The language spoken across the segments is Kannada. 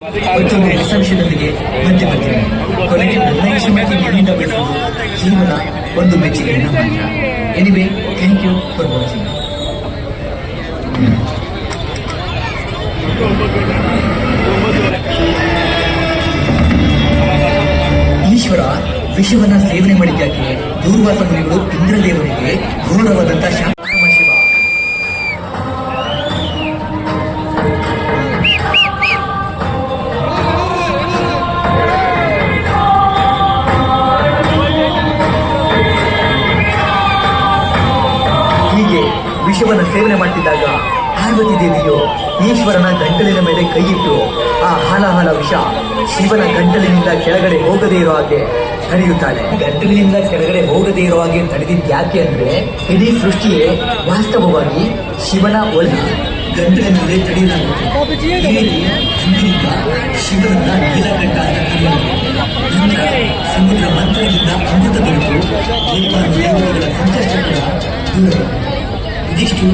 ಮತ್ತೊಂದು ಹೊಸ ವಿಷಯದೊಂದಿಗೆ ಮತ್ತೆ ಬರ್ತೀನಿ ಕೊನೆಗೆ ನನ್ನ ಯಶಮಕ್ಕೆ ನಿಮ್ಮಿಂದ ಬಿಡುವುದು ಜೀವನ ಒಂದು ಮೆಚ್ಚುಗೆಯನ್ನು ಮಾತ್ರ anyway thank you for watching Ishwara ವಿಷವನ್ನ ಸೇವನೆ ಮಾಡಿದ್ದಕ್ಕೆ ದೂರ್ವಾಸ ಮುನಿಗಳು ಇಂದ್ರದೇವರಿಗೆ ಘೋರವಾದಂತ ಶಾಪ ಹೀಗೆ ವಿಷವನ್ನು ಸೇವನೆ ಮಾಡ್ತಿದ್ದಾಗ ಪಾರ್ವತಿ ದೇವಿಯು ಈಶ್ವರನ ಗಂಟಲಿನ ಮೇಲೆ ಕೈಯಿಟ್ಟು ಆ ಹಾಲಾಹಲ ವಿಷ ಶಿವನ ಗಂಟಲಿನಿಂದ ಕೆಳಗಡೆ ಹೋಗದೇ ಇರೋ ಹಾಗೆ ತಡೆಯುತ್ತಾಳೆ. ಗಂಟಲಿನಿಂದ ಕೆಳಗಡೆ ಹೋಗದೇ ಇರೋ ಹಾಗೆ ತಡೆದಿದ್ದು ಯಾಕೆ ಅಂದ್ರೆ ಇಡೀ ಸೃಷ್ಟಿಯೇ ವಾಸ್ತವವಾಗಿ ಶಿವನ ಒಳ ಗಂಟಲಿನಲ್ಲಿ ತಡೆಯಲಾಗುತ್ತೆ. ಶಿವನನ್ನ ನೀಲಕಂಠ ಅಂತ ಸಮುದ್ರ ಮಂತ್ರದಿಂದ ಅಮೃತ ಬೆಳಕು ದೇವಾನು ದೇವರುಗಳ ಸಂಕಷ್ಟ ಕೂಡ ದೂರವಾಗುತ್ತೆ ಇದಿಷ್ಟು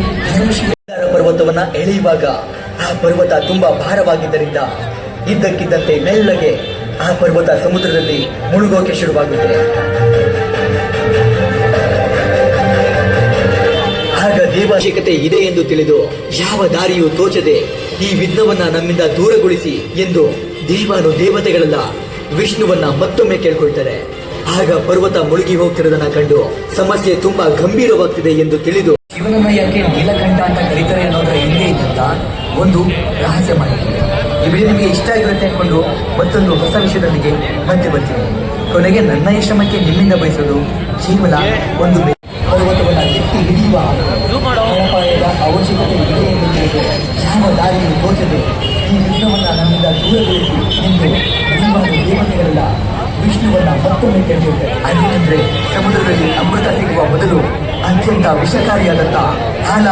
ಪರ್ವತವನ್ನ ಎಳೆಯುವಾಗ ಆ ಪರ್ವತ ತುಂಬಾ ಭಾರವಾಗಿದ್ದರಿಂದ ಇದ್ದಕ್ಕಿದ್ದಂತೆ ಮೆಲ್ಲಗೆ ಆ ಪರ್ವತ ಸಮುದ್ರದಲ್ಲಿ ಮುಳುಗೋಕೆ ಶುರುವಾಗುತ್ತದೆ ಆಗ ದೇವಾಶಿಕತೆ ಇದೆ ಎಂದು ತಿಳಿದು ಯಾವ ದಾರಿಯೂ ತೋಚದೆ ಈ ವಿಘ್ನವನ್ನ ನಮ್ಮಿಂದ ದೂರಗೊಳಿಸಿ ಎಂದು ದೇವಾನು ದೇವತೆಗಳೆಲ್ಲ, ವಿಷ್ಣುವನ್ನ ಮತ್ತೊಮ್ಮೆ ಕೇಳ್ಕೊಳ್ತಾರೆ. ಆಗ ಪರ್ವತ ಮುಳುಗಿ ಹೋಗ್ತಿರೋದನ್ನ ಕಂಡು ಸಮಸ್ಯೆ ತುಂಬಾ ಗಂಭೀರವಾಗ್ತಿದೆ ಎಂದು ತಿಳಿದು ಶಿವನನ್ನ ಯಾಕೆ ನೀಲಕಂಠ ಅಂತ ಕರೀತಾರೆ ಅನ್ನೋದ್ರ ಹಿಂದೆ ಇದ್ದಂತ ಒಂದು ರಹಸ್ಯ ಮಾಹಿತಿ ಈ ವಿಡಿಯೋ ನಿಮಗೆ ಇಷ್ಟ ಆಗಿರುತ್ತೆ ಅಂದ್ಕೊಂಡು ಮತ್ತೊಂದು ಹೊಸ ವಿಷಯದೊಂದಿಗೆ ಮತ್ತೆ ಬರ್ತೀನಿ. ಕೊನೆಗೆ ನನ್ನ ಯಶಮಕ್ಕೆ ನಿಮ್ಮಿಂದ ಬಯಸೋದು ಜೀವನ ಒಂದು ಪರ್ವತವನ್ನು ಎತ್ತಿ ಹಿಡಿಯುವ ಫಲಪಾಯದ ಅವಶ್ಯಕತೆ ಇದೆ ಎಂದು ತಿಳಿದು ಯಾವ ದಾರಿಯನ್ನು ತೋಚದೆ ಈ ವಿಘ್ನವನ್ನ ನಮ್ಮಿಂದ ದೂರಗೊಳಿಸಿ ಎಂದು ದೇವಾನು ದೇವತೆಗಳೆಲ್ಲ ವಿಷ್ಣುವನ್ನ ಮತ್ತೊಮ್ಮೆ ಕೇಳಿರುತ್ತೆ ಅದೇನೆಂದ್ರೆ ಸಮುದ್ರದಲ್ಲಿ ಅಮೃತ ಸಿಗುವ ಮೊದಲು ವಿಷಕಾರಿಯಾದಂತ ಹಾಲ